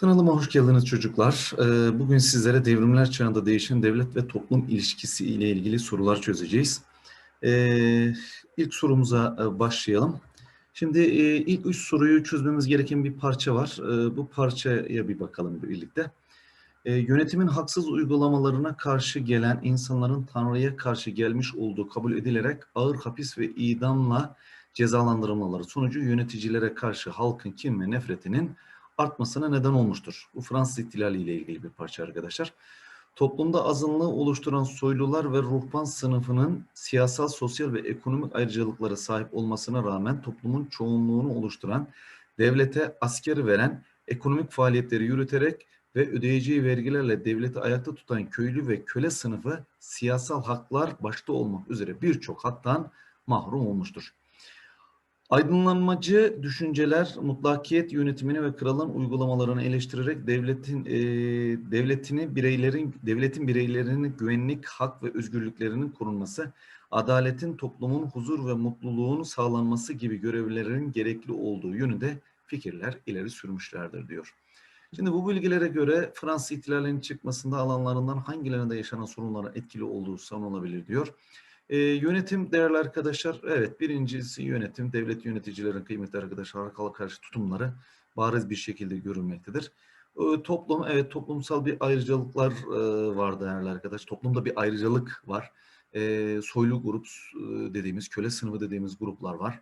Kanalıma hoş geldiniz çocuklar. Ee, Bugün sizlere devrimler çağında değişen devlet ve toplum ilişkisi ile ilgili sorular çözeceğiz. Ee, İlk sorumuza e, başlayalım. Şimdi e, ilk üç soruyu çözmemiz gereken bir parça var. Ee, Bu parçaya bir bakalım birlikte. Yönetimin haksız uygulamalarına karşı gelen insanların Tanrı'ya karşı gelmiş olduğu kabul edilerek ağır hapis ve idamla cezalandırılmaları sonucu yöneticilere karşı halkın kin ve nefretinin artmasına neden olmuştur. Bu Fransız ihtilali ile ilgili bir parça arkadaşlar. Toplumda azınlığı oluşturan soylular ve ruhban sınıfının siyasal, sosyal ve ekonomik ayrıcalıklara sahip olmasına rağmen toplumun çoğunluğunu oluşturan, devlete asker veren, ekonomik faaliyetleri yürüterek ve ödeyeceği vergilerle devleti ayakta tutan köylü ve köle sınıfı siyasal haklar başta olmak üzere birçok haktan mahrum olmuştur. Aydınlanmacı düşünceler mutlakiyet yönetimini ve kralın uygulamalarını eleştirerek devletin e, devletini bireylerin devletin bireylerinin güvenlik, hak ve özgürlüklerinin korunması, adaletin toplumun huzur ve mutluluğun sağlanması gibi görevlerin gerekli olduğu yönünde fikirler ileri sürmüşlerdir diyor. Şimdi bu bilgilere göre Fransız ihtilalinin çıkmasında alanlarından hangilerinde yaşanan sorunlara etkili olduğu sanılabilir diyor. E, yönetim değerli arkadaşlar, evet birincisi yönetim, devlet yöneticilerin kıymetli arkadaşlar halka karşı tutumları bariz bir şekilde görülmektedir. E, toplum, evet toplumsal bir ayrıcalıklar e, var değerli arkadaş. Toplumda bir ayrıcalık var. E, soylu grup dediğimiz, köle sınıfı dediğimiz gruplar var.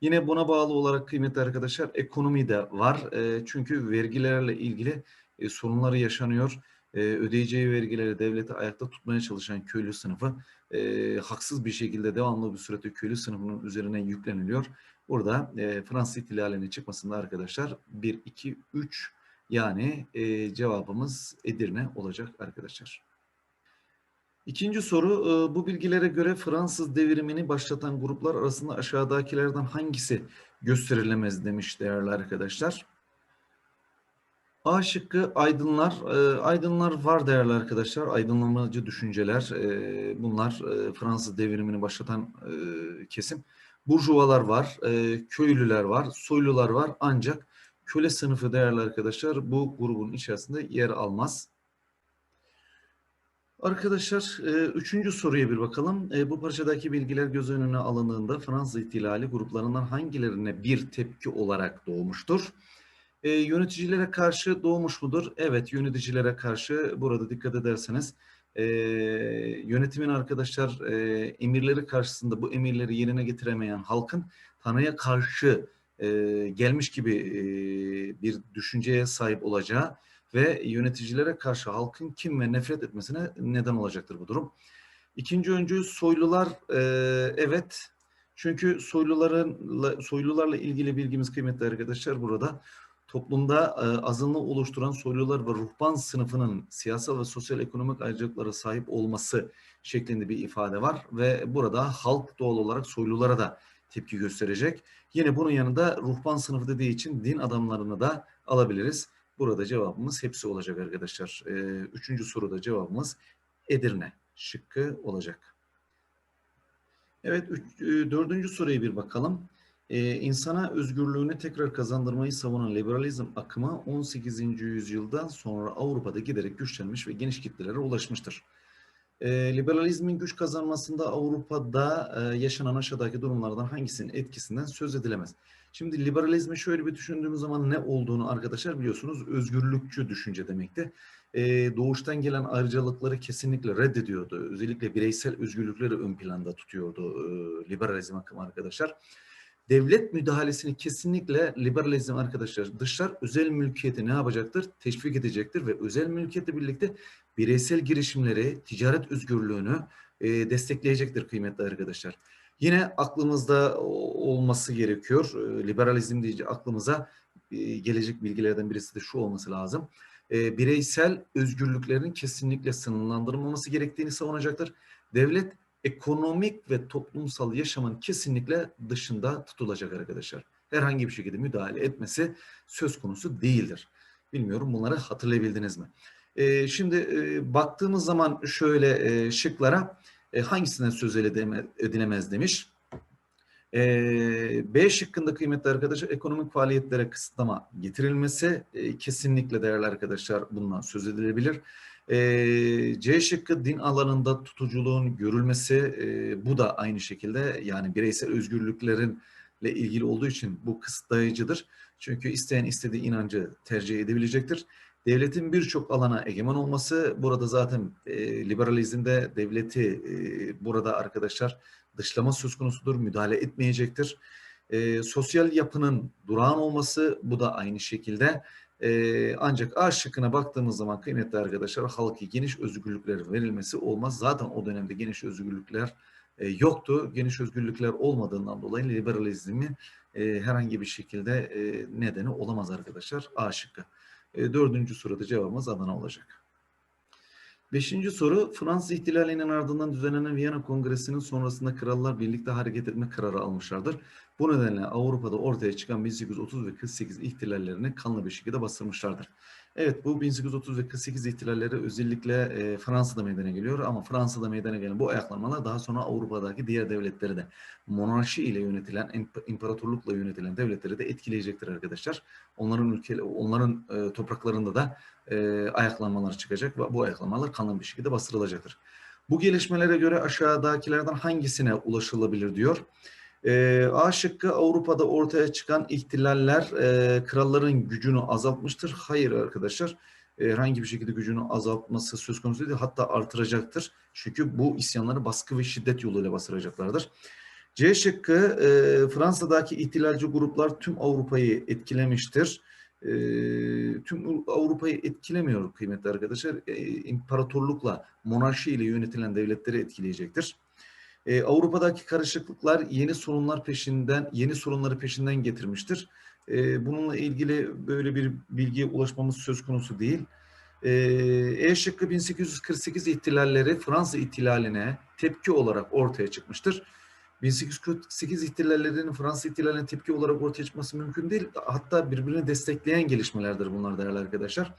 Yine buna bağlı olarak kıymetli arkadaşlar ekonomi de var. E, çünkü vergilerle ilgili e, sorunları yaşanıyor. E, ödeyeceği vergileri devleti ayakta tutmaya çalışan köylü sınıfı e, haksız bir şekilde devamlı bir sürede köylü sınıfının üzerine yükleniliyor. Burada e, Fransız ihtilalinin çıkmasında arkadaşlar 1, 2, 3 yani e, cevabımız Edirne olacak arkadaşlar. İkinci soru, bu bilgilere göre Fransız devrimini başlatan gruplar arasında aşağıdakilerden hangisi gösterilemez demiş değerli arkadaşlar. A şıkkı aydınlar. E, aydınlar var değerli arkadaşlar. Aydınlamacı düşünceler. E, bunlar e, Fransız devrimini başlatan kesim. Burjuvalar var, köylüler var, soylular var. Ancak köle sınıfı değerli arkadaşlar bu grubun içerisinde yer almaz. Arkadaşlar üçüncü soruya bir bakalım. Bu parçadaki bilgiler göz önüne alındığında Fransız ihtilali gruplarından hangilerine bir tepki olarak doğmuştur? E, yöneticilere karşı doğmuş mudur? Evet, yöneticilere karşı burada dikkat ederseniz e, yönetimin arkadaşlar e, emirleri karşısında bu emirleri yerine getiremeyen halkın Tanrı'ya karşı e, gelmiş gibi e, bir düşünceye sahip olacağı ve yöneticilere karşı halkın kim ve nefret etmesine neden olacaktır bu durum. İkinci öncü soylular e, evet çünkü soyluların soylularla ilgili bilgimiz kıymetli arkadaşlar burada toplumda e, azınlığı oluşturan soylular ve ruhban sınıfının siyasal ve sosyal ekonomik ayrıcalıklara sahip olması şeklinde bir ifade var ve burada halk doğal olarak soylulara da tepki gösterecek. Yine bunun yanında ruhban sınıfı dediği için din adamlarını da alabiliriz. Burada cevabımız hepsi olacak arkadaşlar. E, üçüncü soruda cevabımız Edirne şıkkı olacak. Evet, üç, e, dördüncü soruya bir bakalım. Ee, insana özgürlüğünü tekrar kazandırmayı savunan liberalizm akımı 18. yüzyıldan sonra Avrupa'da giderek güçlenmiş ve geniş kitlelere ulaşmıştır. Ee, liberalizmin güç kazanmasında Avrupa'da e, yaşanan aşağıdaki durumlardan hangisinin etkisinden söz edilemez? Şimdi liberalizmi şöyle bir düşündüğümüz zaman ne olduğunu arkadaşlar biliyorsunuz özgürlükçü düşünce demekti. Ee, doğuştan gelen ayrıcalıkları kesinlikle reddediyordu. Özellikle bireysel özgürlükleri ön planda tutuyordu e, liberalizm akımı arkadaşlar devlet müdahalesini kesinlikle liberalizm arkadaşlar dışlar özel mülkiyeti ne yapacaktır? Teşvik edecektir ve özel mülkiyetle birlikte bireysel girişimleri, ticaret özgürlüğünü e, destekleyecektir kıymetli arkadaşlar. Yine aklımızda olması gerekiyor. E, liberalizm deyince aklımıza e, gelecek bilgilerden birisi de şu olması lazım. E, bireysel özgürlüklerin kesinlikle sınırlandırılmaması gerektiğini savunacaktır. Devlet ekonomik ve toplumsal yaşamın kesinlikle dışında tutulacak arkadaşlar. Herhangi bir şekilde müdahale etmesi söz konusu değildir. Bilmiyorum bunları hatırlayabildiniz mi? Ee, şimdi e, baktığımız zaman şöyle e, şıklara e, hangisinden söz edilemez demiş. Ee, B şıkkında kıymetli arkadaşlar ekonomik faaliyetlere kısıtlama getirilmesi e, kesinlikle değerli arkadaşlar bundan söz edilebilir. C şıkkı din alanında tutuculuğun görülmesi bu da aynı şekilde yani bireysel özgürlüklerinle ilgili olduğu için bu kısıtlayıcıdır. Çünkü isteyen istediği inancı tercih edebilecektir. Devletin birçok alana egemen olması burada zaten e, liberalizmde devleti burada arkadaşlar dışlama söz konusudur, müdahale etmeyecektir. E, sosyal yapının durağan olması bu da aynı şekilde. Ancak A şıkkına baktığımız zaman kıymetli arkadaşlar halkı geniş özgürlükler verilmesi olmaz. Zaten o dönemde geniş özgürlükler yoktu. Geniş özgürlükler olmadığından dolayı liberalizmi herhangi bir şekilde nedeni olamaz arkadaşlar. A şıkkı. Dördüncü soruda cevabımız Adana olacak. Beşinci soru, Fransız ihtilalinin ardından düzenlenen Viyana Kongresi'nin sonrasında krallar birlikte hareket etme kararı almışlardır. Bu nedenle Avrupa'da ortaya çıkan 1830 ve 48 ihtilallerini kanlı bir şekilde bastırmışlardır. Evet bu 1830 ve 48 ihtilalleri özellikle e, Fransa'da meydana geliyor ama Fransa'da meydana gelen bu ayaklanmalar daha sonra Avrupa'daki diğer devletleri de monarşi ile yönetilen, imparatorlukla yönetilen devletleri de etkileyecektir arkadaşlar. Onların ülke, onların e, topraklarında da e, ayaklanmalar çıkacak ve bu ayaklanmalar kanlı bir şekilde bastırılacaktır. Bu gelişmelere göre aşağıdakilerden hangisine ulaşılabilir diyor. E, A şıkkı Avrupa'da ortaya çıkan ihtilaller e, kralların gücünü azaltmıştır. Hayır arkadaşlar e, herhangi bir şekilde gücünü azaltması söz konusu değil hatta artıracaktır. Çünkü bu isyanları baskı ve şiddet yoluyla bastıracaklardır. C şıkkı e, Fransa'daki ihtilalci gruplar tüm Avrupa'yı etkilemiştir. E, tüm Avrupa'yı etkilemiyor kıymetli arkadaşlar. E, imparatorlukla, monarşi ile yönetilen devletleri etkileyecektir. Ee, Avrupa'daki karışıklıklar yeni sorunlar peşinden, yeni sorunları peşinden getirmiştir. Ee, bununla ilgili böyle bir bilgiye ulaşmamız söz konusu değil. Ee, e şıkkı 1848 ihtilalleri Fransa ihtilaline tepki olarak ortaya çıkmıştır. 1848 ihtilallerinin Fransa ihtilaline tepki olarak ortaya çıkması mümkün değil. Hatta birbirini destekleyen gelişmelerdir bunlar değerli arkadaşlar.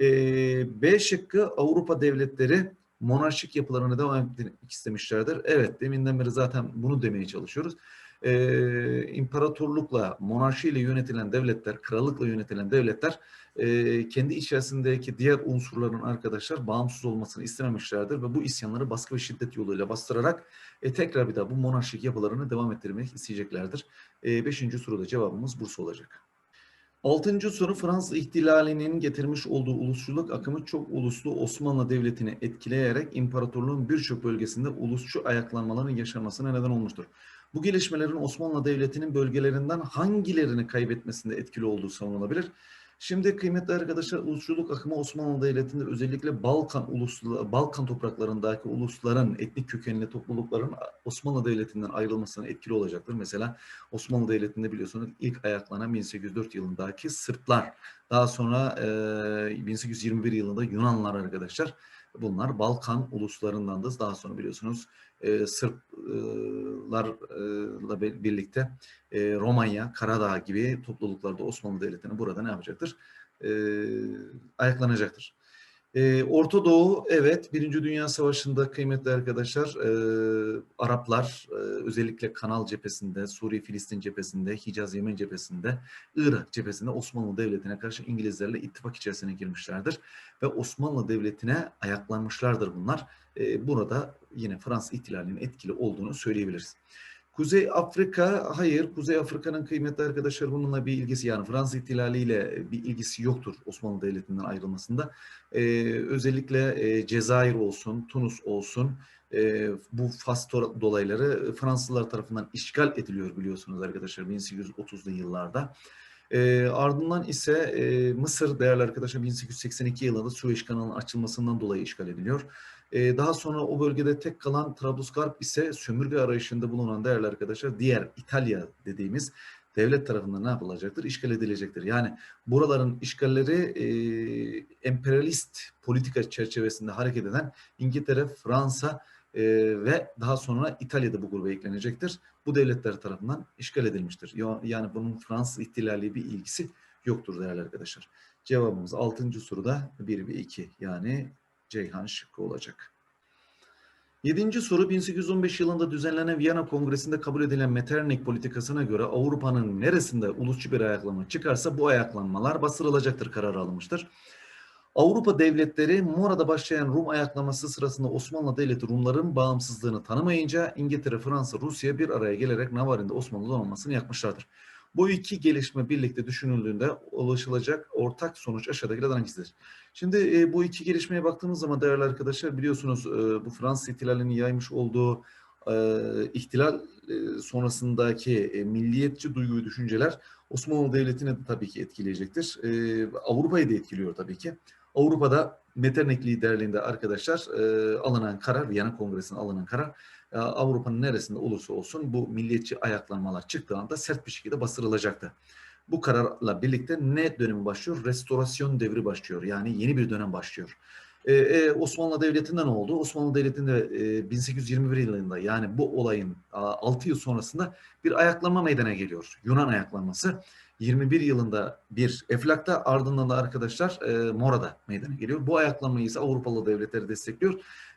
Ee, B şıkkı Avrupa devletleri monarşik yapılarına devam etmek istemişlerdir. Evet, deminden beri zaten bunu demeye çalışıyoruz. Ee, imparatorlukla, monarşiyle yönetilen devletler, krallıkla yönetilen devletler e, kendi içerisindeki diğer unsurların arkadaşlar bağımsız olmasını istememişlerdir ve bu isyanları baskı ve şiddet yoluyla bastırarak e, tekrar bir daha bu monarşik yapılarını devam ettirmek isteyeceklerdir. E, beşinci soruda cevabımız Bursa olacak. Altıncı soru Fransız ihtilalinin getirmiş olduğu ulusçuluk akımı çok uluslu Osmanlı Devleti'ni etkileyerek imparatorluğun birçok bölgesinde ulusçu ayaklanmaların yaşamasına neden olmuştur. Bu gelişmelerin Osmanlı Devleti'nin bölgelerinden hangilerini kaybetmesinde etkili olduğu savunulabilir. Şimdi kıymetli arkadaşlar ulusçuluk akımı Osmanlı Devleti'nde özellikle Balkan uluslu Balkan topraklarındaki ulusların etnik kökenli toplulukların Osmanlı Devleti'nden ayrılmasına etkili olacaktır. Mesela Osmanlı Devleti'nde biliyorsunuz ilk ayaklanan 1804 yılındaki Sırplar, daha sonra e, 1821 yılında Yunanlar arkadaşlar. Bunlar Balkan uluslarından da daha sonra biliyorsunuz e, Sırplarla birlikte e, Romanya, Karadağ gibi topluluklarda Osmanlı Devleti'nin burada ne yapacaktır? E, ayaklanacaktır. E, Orta Doğu evet Birinci Dünya Savaşı'nda kıymetli arkadaşlar e, Araplar e, özellikle Kanal cephesinde, Suriye Filistin cephesinde, Hicaz Yemen cephesinde, Irak cephesinde Osmanlı Devleti'ne karşı İngilizlerle ittifak içerisine girmişlerdir. Ve Osmanlı Devleti'ne ayaklanmışlardır bunlar. E, burada yine Fransız ihtilalinin etkili olduğunu söyleyebiliriz. Kuzey Afrika, hayır. Kuzey Afrika'nın kıymetli arkadaşlar bununla bir ilgisi yani Fransız ihtilaliyle bir ilgisi yoktur Osmanlı Devleti'nden ayrılmasında. Ee, özellikle e, Cezayir olsun, Tunus olsun e, bu Fas dolayları Fransızlar tarafından işgal ediliyor biliyorsunuz arkadaşlar 1830'lu yıllarda. E, ardından ise e, Mısır değerli arkadaşlar 1882 yılında Süveyş kanalının açılmasından dolayı işgal ediliyor. E, daha sonra o bölgede tek kalan Trablusgarp ise sömürge arayışında bulunan değerli arkadaşlar diğer İtalya dediğimiz devlet tarafından ne yapılacaktır? İşgal edilecektir. Yani buraların işgalleri e, emperyalist politika çerçevesinde hareket eden İngiltere, Fransa e, ve daha sonra İtalya'da bu gruba eklenecektir. Bu devletler tarafından işgal edilmiştir. Yani bunun Fransız ihtilali bir ilgisi yoktur değerli arkadaşlar. Cevabımız 6. soruda 1 ve 2 yani Ceyhan şıkkı olacak. Yedinci soru 1815 yılında düzenlenen Viyana Kongresi'nde kabul edilen Metternich politikasına göre Avrupa'nın neresinde ulusçu bir ayaklanma çıkarsa bu ayaklanmalar bastırılacaktır kararı alınmıştır. Avrupa devletleri Mora'da başlayan Rum ayaklanması sırasında Osmanlı Devleti Rumların bağımsızlığını tanımayınca İngiltere, Fransa, Rusya bir araya gelerek Navarin'de Osmanlı donanmasını yakmışlardır. Bu iki gelişme birlikte düşünüldüğünde ulaşılacak ortak sonuç aşağıdakilerden hangisidir? Şimdi e, bu iki gelişmeye baktığımız zaman değerli arkadaşlar biliyorsunuz e, bu Fransız ihtilalinin yaymış olduğu e, ihtilal e, sonrasındaki e, milliyetçi duygu ve düşünceler Osmanlı Devleti'ni de tabii ki etkileyecektir. E, Avrupa'yı da etkiliyor tabii ki. Avrupa'da Metternich liderliğinde arkadaşlar e, alınan karar, Viyana Kongresi'ne alınan karar Avrupa'nın neresinde olursa olsun bu milliyetçi ayaklanmalar çıktığı anda sert bir şekilde bastırılacaktı. Bu kararla birlikte ne dönemi başlıyor? Restorasyon devri başlıyor. Yani yeni bir dönem başlıyor. Ee, e, Osmanlı Devleti'nde ne oldu? Osmanlı Devleti'nde e, 1821 yılında yani bu olayın a, 6 yıl sonrasında bir ayaklanma meydana geliyor. Yunan ayaklanması. 21 yılında bir Eflak'ta ardından da arkadaşlar e, Mora'da meydana geliyor. Bu ayaklanmayı ise Avrupalı devletleri destekliyor.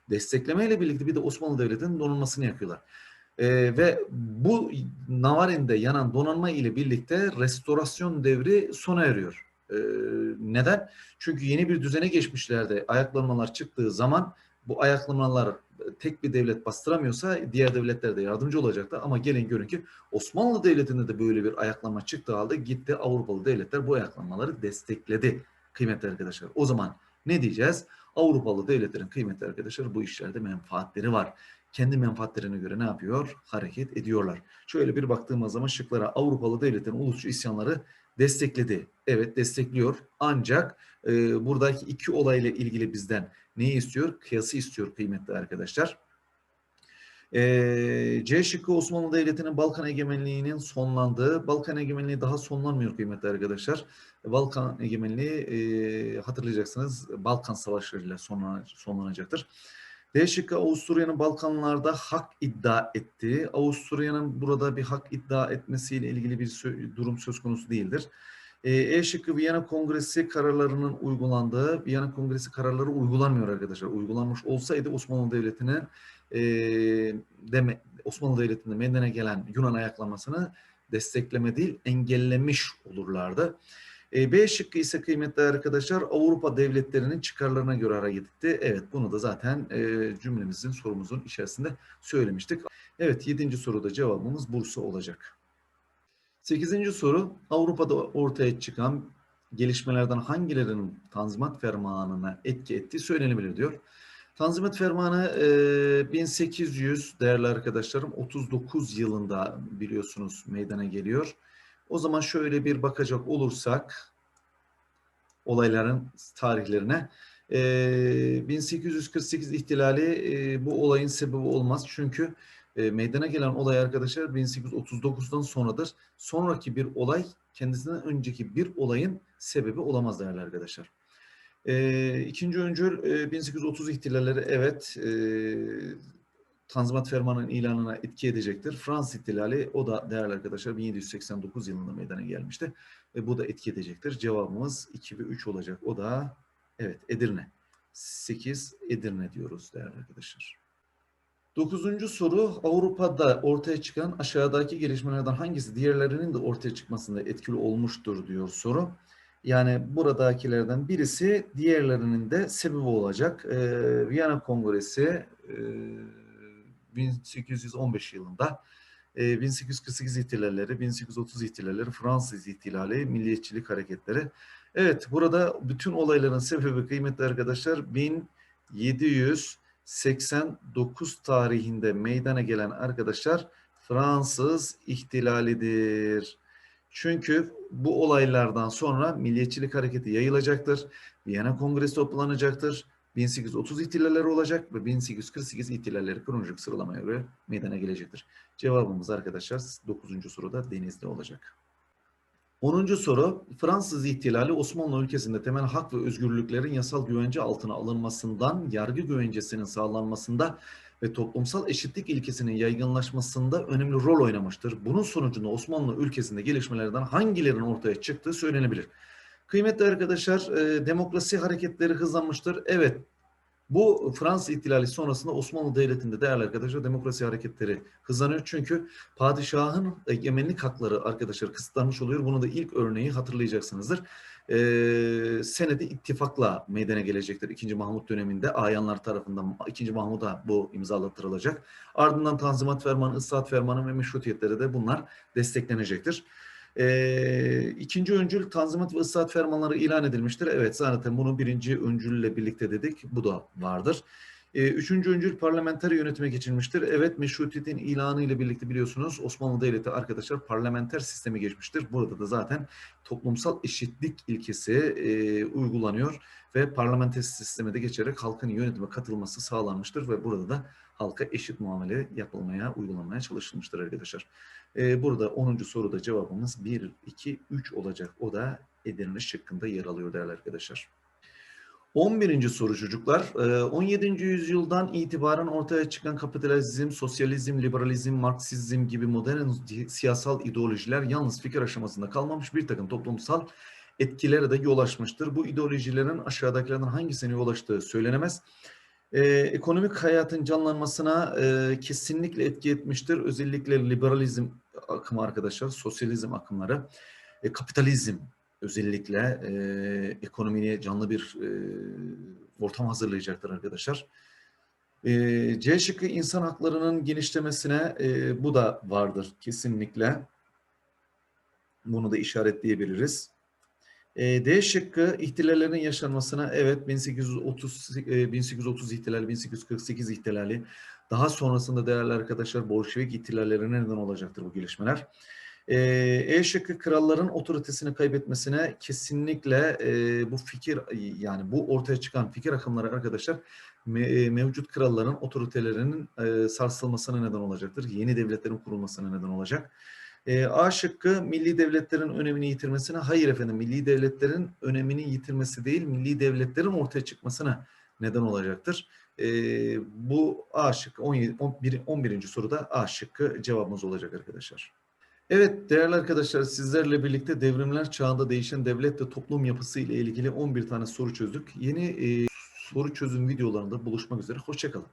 Desteklemeyle birlikte bir de Osmanlı Devleti'nin donanmasını yakıyorlar. E, ve bu Navarin'de yanan donanma ile birlikte restorasyon devri sona eriyor. E, neden? Çünkü yeni bir düzene geçmişlerdi. Ayaklanmalar çıktığı zaman bu ayaklanmalar tek bir devlet bastıramıyorsa diğer devletler de yardımcı olacaktı. Ama gelin görün ki Osmanlı Devleti'nde de böyle bir ayaklanma çıktığı halde gitti Avrupalı devletler bu ayaklanmaları destekledi kıymetli arkadaşlar. O zaman ne diyeceğiz? Avrupalı devletlerin kıymetli arkadaşlar bu işlerde menfaatleri var. Kendi menfaatlerine göre ne yapıyor? Hareket ediyorlar. Şöyle bir baktığımız zaman şıklara Avrupalı devletlerin ulusçu isyanları destekledi. Evet destekliyor. Ancak e, buradaki iki olayla ilgili bizden neyi istiyor? Kıyası istiyor kıymetli arkadaşlar. E, C şıkkı Osmanlı Devleti'nin Balkan egemenliğinin sonlandığı. Balkan egemenliği daha sonlanmıyor kıymetli arkadaşlar. Balkan egemenliği e, hatırlayacaksınız Balkan savaşlarıyla sonlan, sonlanacaktır. D şıkkı Avusturya'nın Balkanlarda hak iddia ettiği. Avusturya'nın burada bir hak iddia etmesiyle ilgili bir durum söz konusu değildir. E şıkkı Viyana Kongresi kararlarının uygulandığı, Viyana Kongresi kararları uygulanmıyor arkadaşlar. Uygulanmış olsaydı Osmanlı Devleti'nin e, deme, Osmanlı Devleti'nde meydana gelen Yunan ayaklanmasını destekleme değil, engellemiş olurlardı. E, B şıkkı ise kıymetli arkadaşlar Avrupa devletlerinin çıkarlarına göre hareket etti. Evet bunu da zaten e, cümlemizin sorumuzun içerisinde söylemiştik. Evet yedinci soruda cevabımız Bursa olacak. Sekizinci soru Avrupa'da ortaya çıkan gelişmelerden hangilerinin Tanzimat Fermanı'na etki ettiği söylenebilir diyor. Tanzimat Fermanı e, 1800 değerli arkadaşlarım 39 yılında biliyorsunuz meydana geliyor. O zaman şöyle bir bakacak olursak olayların tarihlerine e, 1848 ihtilali e, bu olayın sebebi olmaz. Çünkü e, meydana gelen olay arkadaşlar 1839'dan sonradır. Sonraki bir olay kendisinden önceki bir olayın sebebi olamaz değerli arkadaşlar. E, ikinci öncül e, 1830 ihtilalleri evet e, Tanzimat Fermanı'nın ilanına etki edecektir. Fransız ihtilali o da değerli arkadaşlar 1789 yılında meydana gelmişti. Ve bu da etki edecektir. Cevabımız 2 ve 3 olacak. O da evet Edirne. 8 Edirne diyoruz değerli arkadaşlar. Dokuzuncu soru Avrupa'da ortaya çıkan aşağıdaki gelişmelerden hangisi diğerlerinin de ortaya çıkmasında etkili olmuştur diyor soru. Yani buradakilerden birisi diğerlerinin de sebebi olacak. Ee, Viyana Kongresi e, 1815 yılında, e, 1848 ihtilalleri, 1830 ihtilalleri, Fransız ihtilali, milliyetçilik hareketleri. Evet burada bütün olayların sebebi kıymetli arkadaşlar 1700 89 tarihinde meydana gelen arkadaşlar Fransız ihtilalidir. Çünkü bu olaylardan sonra milliyetçilik hareketi yayılacaktır. Viyana Kongresi toplanacaktır. 1830 ihtilalleri olacak ve 1848 ihtilalleri kronolojik sıralamaya göre meydana gelecektir. Cevabımız arkadaşlar 9. soruda Denizli olacak. 10. soru Fransız ihtilali Osmanlı ülkesinde temel hak ve özgürlüklerin yasal güvence altına alınmasından yargı güvencesinin sağlanmasında ve toplumsal eşitlik ilkesinin yaygınlaşmasında önemli rol oynamıştır. Bunun sonucunda Osmanlı ülkesinde gelişmelerden hangilerinin ortaya çıktığı söylenebilir. Kıymetli arkadaşlar, e, demokrasi hareketleri hızlanmıştır. Evet, Bu Fransız ihtilali sonrasında Osmanlı Devleti'nde değerli arkadaşlar demokrasi hareketleri hızlanıyor. Çünkü padişahın egemenlik hakları arkadaşlar kısıtlanmış oluyor. Bunu da ilk örneği hatırlayacaksınızdır. Ee, senedi ittifakla meydana gelecektir. İkinci Mahmut döneminde ayanlar tarafından ikinci Mahmud'a bu imzalattırılacak. Ardından Tanzimat Fermanı, Islahat Fermanı ve meşrutiyetlere de bunlar desteklenecektir. Ee, ikinci öncül Tanzimat ve Islahat Fermanları ilan edilmiştir. Evet zaten bunu birinci öncülle birlikte dedik. Bu da vardır. Ee, üçüncü öncül parlamenter yönetime geçilmiştir. Evet meşrutiyetin ilanı ile birlikte biliyorsunuz Osmanlı Devleti arkadaşlar parlamenter sistemi geçmiştir. Burada da zaten toplumsal eşitlik ilkesi e, uygulanıyor ve parlamenter sisteme de geçerek halkın yönetime katılması sağlanmıştır ve burada da halka eşit muamele yapılmaya, uygulanmaya çalışılmıştır arkadaşlar. Ee, burada 10. soruda cevabımız 1, 2, 3 olacak. O da Edirne şıkkında yer alıyor değerli arkadaşlar. 11. soru çocuklar. Ee, 17. yüzyıldan itibaren ortaya çıkan kapitalizm, sosyalizm, liberalizm, marksizm gibi modern siyasal ideolojiler yalnız fikir aşamasında kalmamış bir takım toplumsal etkilere de yol açmıştır. Bu ideolojilerin aşağıdakilerden hangisine yol açtığı söylenemez. Ee, ekonomik hayatın canlanmasına e, kesinlikle etki etmiştir. Özellikle liberalizm akımı arkadaşlar, sosyalizm akımları, e, kapitalizm özellikle e, ekonomiye canlı bir e, ortam hazırlayacaktır arkadaşlar. E, C şıkkı insan haklarının genişlemesine e, bu da vardır kesinlikle. Bunu da işaretleyebiliriz. E, D şıkkı ihtilallerin yaşanmasına evet 1830 e, 1830 ihtilali, 1848 ihtilali daha sonrasında değerli arkadaşlar Bolşevik ihtilallerine neden olacaktır bu gelişmeler. E, şıkkı kralların otoritesini kaybetmesine kesinlikle e, bu fikir yani bu ortaya çıkan fikir akımları arkadaşlar me, e, mevcut kralların otoritelerinin e, sarsılmasına neden olacaktır. Yeni devletlerin kurulmasına neden olacak. E, A şıkkı milli devletlerin önemini yitirmesine hayır efendim milli devletlerin önemini yitirmesi değil milli devletlerin ortaya çıkmasına neden olacaktır. E, bu A şıkkı 17, 11, 11. soruda A şıkkı cevabımız olacak arkadaşlar. Evet değerli arkadaşlar sizlerle birlikte devrimler çağında değişen devlet ve toplum yapısı ile ilgili 11 tane soru çözdük. Yeni e, soru çözüm videolarında buluşmak üzere. Hoşçakalın.